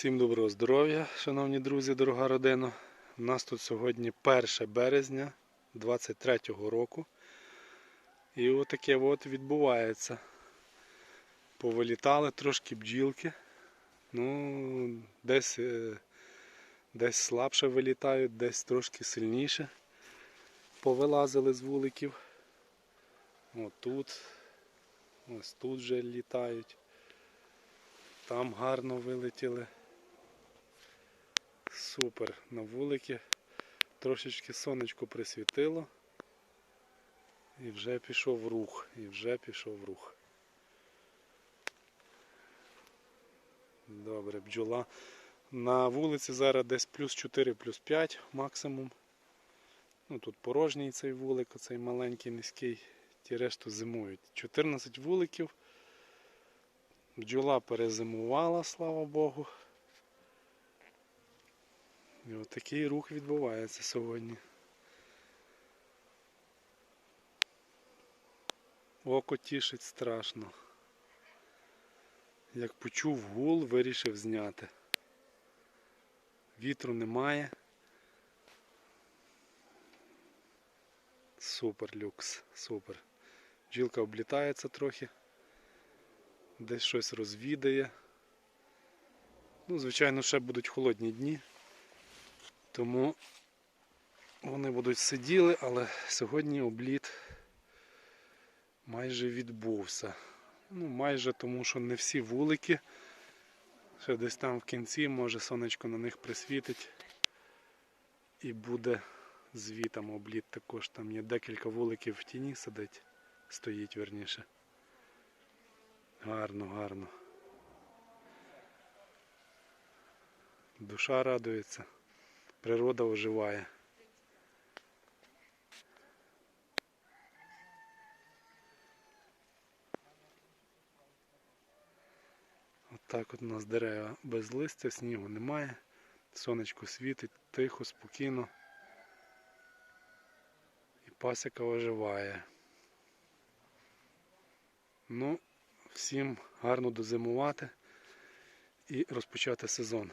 Всім доброго здоров'я, шановні друзі, дорога родина. У нас тут сьогодні 1 березня 23-го року. І отаке от відбувається. Повилітали трошки бджілки. Ну, десь, е, десь слабше вилітають, десь трошки сильніше. Повилазили з вуликів. Отут. Ось тут вже літають. Там гарно вилетіли. Супер. На вулики. Трошечки сонечко присвітило. І вже пішов рух. І вже пішов рух. Добре, бджола. На вулиці зараз десь плюс 4, плюс 5 максимум. Ну тут порожній цей вулик, оцей маленький, низький. Ті решту зимують. 14 вуликів. Бджола перезимувала, слава Богу. І отакий рух відбувається сьогодні. Око тішить страшно. Як почув гул, вирішив зняти. Вітру немає. Супер люкс, супер. Бджілка облітається трохи десь щось розвідає. Ну, звичайно, ще будуть холодні дні, тому вони будуть сиділи, але сьогодні обліт майже відбувся. Ну, майже тому, що не всі вулики. Ще десь там в кінці, може сонечко на них присвітить і буде звітом обліт також. Там є декілька вуликів в тіні сидить, стоїть верніше. Гарно, гарно. Душа радується, природа оживає. От так от у нас дерева без листя, снігу немає, сонечко світить, тихо, спокійно. І пасіка оживає. Ну, всім гарно дозимувати і розпочати сезон.